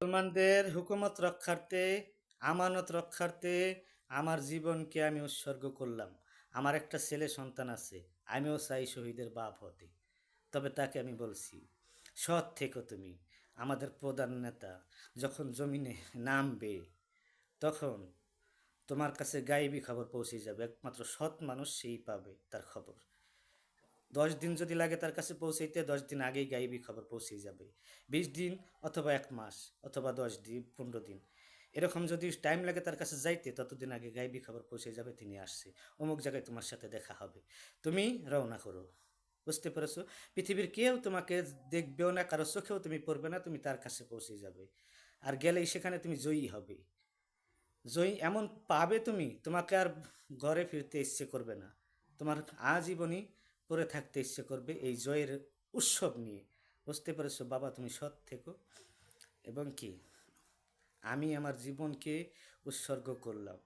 মুসলমানদের হুকুমত রক্ষার্থে, আমানত রক্ষার্থে আমার জীবনকে আমি উৎসর্গ করলাম। আমার একটা ছেলে সন্তান আছে, আমিও চাই শহীদের বাপ হতে। তবে তাকে আমি বলছি, সৎ থেকো তুমি, আমাদের প্রধান নেতা যখন জমিনে নামবে, তখন তোমার কাছে গায়েবী খবর পৌঁছে যাবে। একমাত্র সৎ মানুষ সেই পাবে তার খবর। দশ দিন যদি লাগে তার কাছে পৌঁছাইতে, দশ দিন আগেই গায়েবী খবর পৌঁছে যাবে। বিশ দিন অথবা এক মাস অথবা দশ দিন, পনেরো দিন। এরকম যদি টাইম লাগে তার কাছে যাইতে, ততদিন আগে গাইবি খবর পৌঁছে যাবে, তিনি আসছে। অমুক জায়গায় তোমার সাথে দেখা হবে। তুমি রওনা করো। বুঝতে পেরেছ? পৃথিবীর কেউ তোমাকে দেখবেও না, কারও চোখেও তুমি পড়বে না, তুমি তার কাছে পৌঁছে যাবে। আর গেলেই সেখানে তুমি জয়ী হবে। জয়ী এমন পাবে তুমি, তোমাকে আর ঘরে ফিরতে ইচ্ছে করবে না। তোমার আজীবনই পড়ে থাকতে ইচ্ছে করবে এই জয়ের উৎসব নিয়ে। বুঝতে পেরেছ? বাবা, তুমি সৎ থেকো। এবং কি? আমি আমার জীবনকে উৎসর্গ করলাম।